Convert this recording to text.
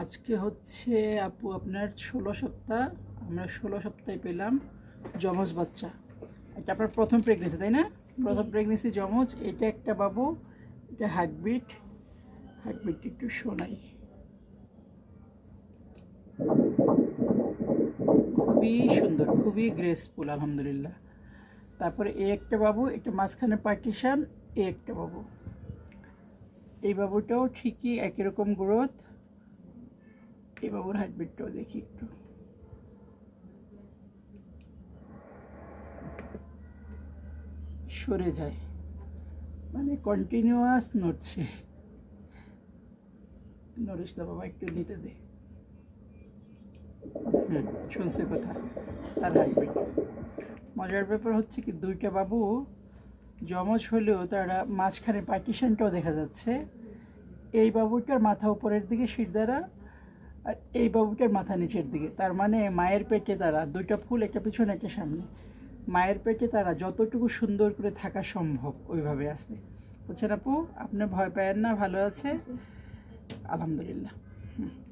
আজকে হচ্ছে আপু আপনার ষোলো সপ্তাহ আমরা ষোলো সপ্তাহে পেলাম যমজ বাচ্চা। এটা আপনার প্রথম প্রেগনেন্সি তাই না? প্রথম প্রেগনেন্সি যমজ এটা একটা বাবু এটা হার্টবিট হার্টবিট একটু শোনাই। খুবই সুন্দর খুবই গ্রেসফুল আলহামদুলিল্লাহ। তারপরে এ একটা বাবু এটা মাঝখানে পার্টিশন এ একটা বাবু। এই বাবুটাও ঠিকই একই রকম গ্রোথ বাবুর হার্টবিটটাও দেখি একটু। সরে যায়। মানে কন্টিনিউয়াস নড়ছে। নড়িস দা বাবা একটু নিতে দে। শুনছে কথা। তার হার্টবিট মজার ব্যাপার হচ্ছে কি, দুইটা বাবু যমজ হলেও তারা মাঝখানে পার্টিশনটাও দেখা যাচ্ছে। এই বাবুটার মাথা উপরের দিকে শির দ্বারা আর এই বাবুটার মাথা নিচের দিকে। তার মানে মায়ের পেটে তারা দুইটা ফুল একটা পিছনে একটা সামনে। মায়ের পেটে তারা যতটুকু সুন্দর করে থাকা সম্ভব ওইভাবে আসতে। বুঝছেন আপু আপনি ভয় পায়েন না ভালো আছে? আলহামদুলিল্লাহ। হুম।